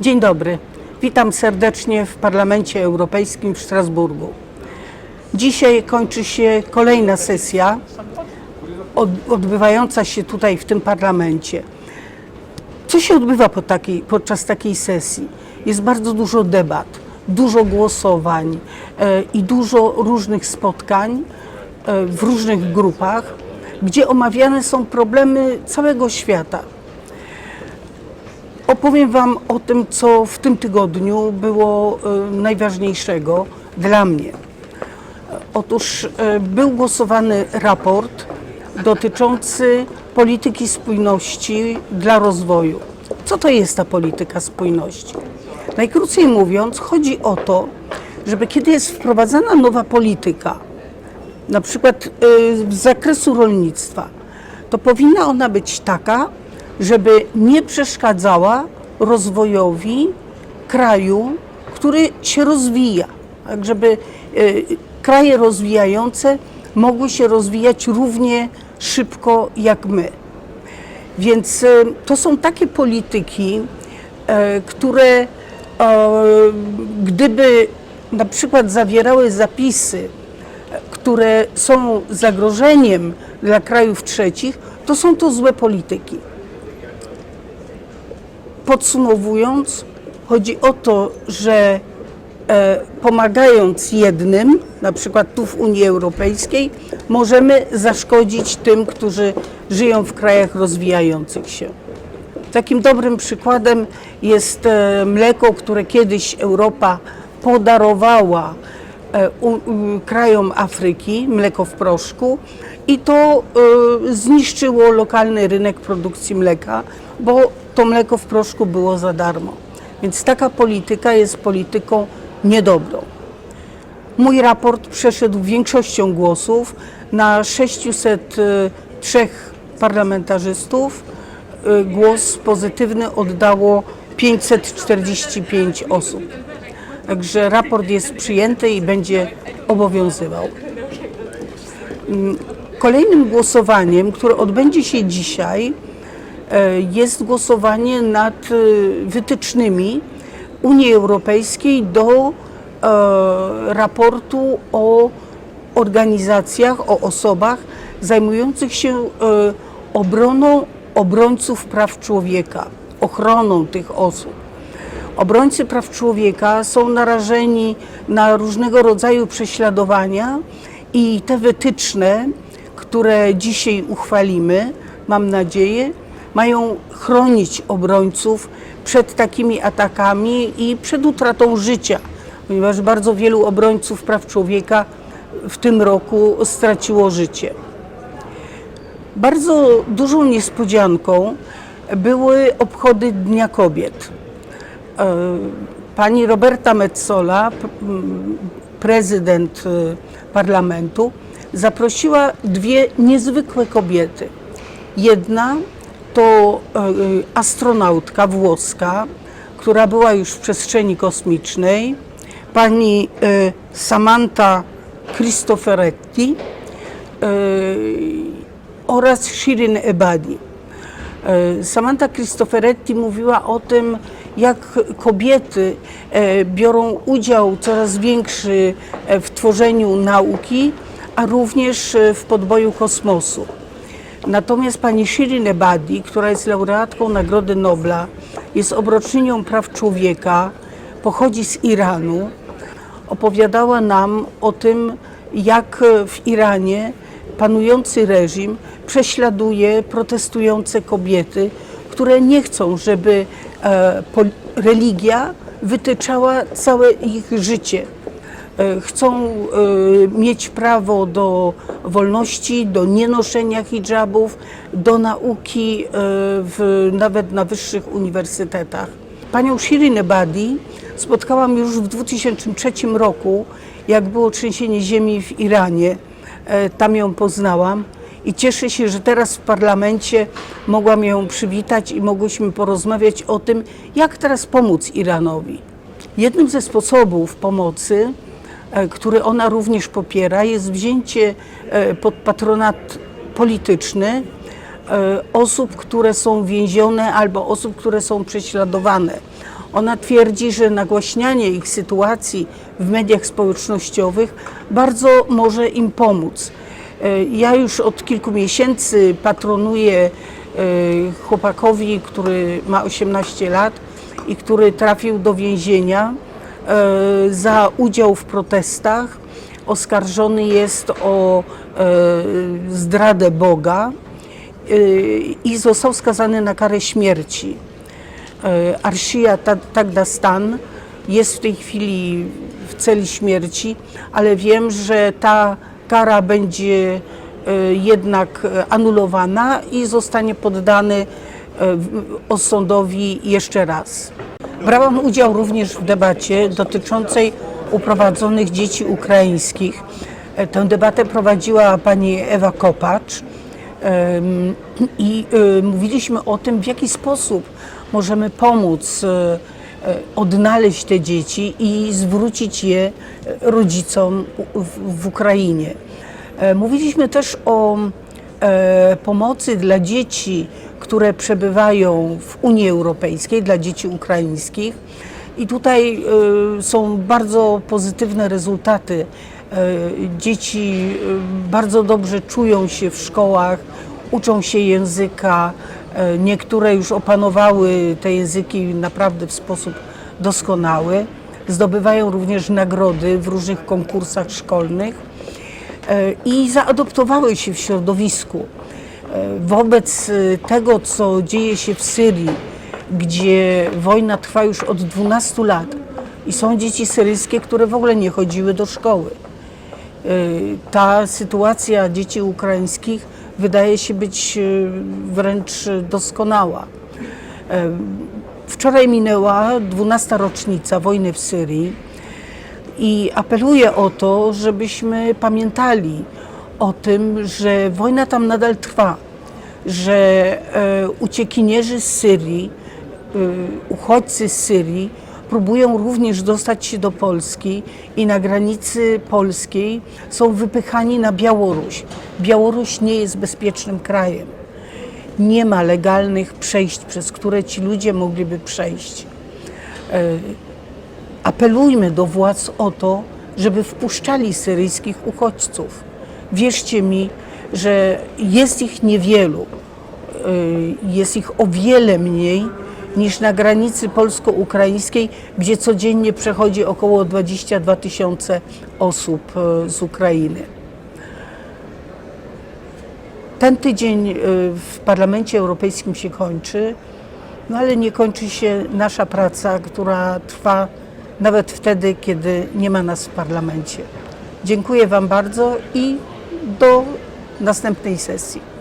Dzień dobry. Witam serdecznie w Parlamencie Europejskim w Strasburgu. Dzisiaj kończy się kolejna sesja od, odbywająca się tutaj w tym parlamencie. Co się odbywa po podczas takiej sesji? Jest bardzo dużo debat, dużo głosowań e, i dużo różnych spotkań e, w różnych grupach, gdzie omawiane są problemy całego świata. Opowiem Wam o tym, co w tym tygodniu było e, najważniejszego dla mnie. Otóż e, był głosowany raport dotyczący polityki spójności dla rozwoju. Co to jest ta polityka spójności? Najkrócej mówiąc, chodzi o to, żeby kiedy jest wprowadzana nowa polityka, na przykład y, z zakresu rolnictwa, to powinna ona być taka, żeby nie przeszkadzała rozwojowi kraju, który się rozwija. Tak, żeby y, kraje rozwijające mogły się rozwijać równie szybko jak my. Więc y, to są takie polityki, e, które e, gdyby na przykład zawierały zapisy, które są zagrożeniem dla krajów trzecich, to są to złe polityki. Podsumowując, chodzi o to, że e, pomagając jednym, na przykład tu w Unii Europejskiej, możemy zaszkodzić tym, którzy żyją w krajach rozwijających się. Takim dobrym przykładem jest e, mleko, które kiedyś Europa podarowała e, krajom Afryki, mleko w proszku, i to zniszczyło lokalny rynek produkcji mleka, bo to mleko w proszku było za darmo. Więc taka polityka jest polityką niedobrą. Mój raport przeszedł większością głosów na 603 parlamentarzystów. Y, Głos pozytywny oddało 545 osób. Także raport jest przyjęty i będzie obowiązywał. Mm, Kolejnym głosowaniem, które odbędzie się dzisiaj, jest głosowanie nad e, wytycznymi Unii Europejskiej do e, raportu o organizacjach, o osobach zajmujących się e, obroną obrońców praw człowieka, ochroną tych osób. Obrońcy praw człowieka są narażeni na różnego rodzaju prześladowania i te wytyczne, które dzisiaj uchwalimy, mam nadzieję, mają chronić obrońców przed takimi atakami i przed utratą życia, ponieważ bardzo wielu obrońców praw człowieka w tym roku straciło życie. Bardzo dużą niespodzianką były obchody Dnia Kobiet. E, Pani Roberta Metzola, prezydent e, parlamentu, zaprosiła dwie niezwykłe kobiety. Jedna to e, astronautka włoska, która była już w przestrzeni kosmicznej, pani e, Samantha Cristoforetti e, oraz Shirin Ebadi. Samantha Cristoforetti mówiła o tym, jak kobiety biorą udział coraz większy w tworzeniu nauki, a również w podboju kosmosu. Natomiast pani Shirin Ebadi, która jest laureatką Nagrody Nobla, jest obroczynią praw człowieka, pochodzi z Iranu, opowiadała nam o tym, jak w Iranie panujący reżim prześladuje protestujące kobiety, które nie chcą, żeby e, religia wytyczała całe ich życie. E, Chcą e, mieć prawo do wolności, do nienoszenia hijabów, do nauki e, w, nawet na wyższych uniwersytetach. Panią Shirin Ebadi spotkałam już w 2003 roku, jak było trzęsienie ziemi w Iranie. Tam ją poznałam i cieszę się, że teraz w parlamencie mogłam ją przywitać i mogłyśmy porozmawiać o tym, jak teraz pomóc Iranowi. Jednym ze sposobów pomocy, który ona również popiera, jest wzięcie e, pod patronat polityczny e, osób, które są więzione albo osób, które są prześladowane. Ona twierdzi, że nagłaśnianie ich sytuacji w mediach społecznościowych bardzo może im pomóc. E, Ja już od kilku miesięcy patronuję e, chłopakowi, który ma 18 lat i który trafił do więzienia e, za udział w protestach. Oskarżony jest o e, zdradę Boga e, i został skazany na karę śmierci. E, Arshia Ta- Tagdastan jest w tej chwili w celi śmierci, ale wiem, że ta kara będzie e, jednak e, anulowana i zostanie poddany e, osądowi jeszcze raz. Brałam udział również w debacie dotyczącej uprowadzonych dzieci ukraińskich. E, Tę debatę prowadziła pani Ewa Kopacz. I e, mówiliśmy o tym, w jaki sposób możemy pomóc e, odnaleźć te dzieci i zwrócić je rodzicom w, Ukrainie. Mówiliśmy też o pomocy dla dzieci, które przebywają w Unii Europejskiej, dla dzieci ukraińskich. I tutaj e, są bardzo pozytywne rezultaty. E, Dzieci e, bardzo dobrze czują się w szkołach, uczą się języka. E, Niektóre już opanowały te języki naprawdę w sposób doskonały. Zdobywają również nagrody w różnych konkursach szkolnych e, i zaadoptowały się w środowisku. E, Wobec e, tego, co dzieje się w Syrii, gdzie wojna trwa już od 12 lat i są dzieci syryjskie, które w ogóle nie chodziły do szkoły. E, Ta sytuacja dzieci ukraińskich wydaje się być e, wręcz doskonała. E, Wczoraj minęła 12. rocznica wojny w Syrii i apeluję o to, żebyśmy pamiętali o tym, że wojna tam nadal trwa, że e, uciekinierzy z Syrii, e, uchodźcy z Syrii próbują również dostać się do Polski i na granicy polskiej są wypychani na Białoruś. Białoruś nie jest bezpiecznym krajem. Nie ma legalnych przejść, przez które ci ludzie mogliby przejść apelujmy do władz o to, żeby wpuszczali syryjskich uchodźców. Wierzcie mi, że jest ich niewielu, y, jest ich o wiele mniej niż na granicy polsko-ukraińskiej, gdzie codziennie przechodzi około 22 tysiące osób y, z Ukrainy. Ten tydzień y, w Parlamencie Europejskim się kończy, no ale nie kończy się nasza praca, która trwa nawet wtedy, kiedy nie ma nas w parlamencie. Dziękuję Wam bardzo i do następnej sesji.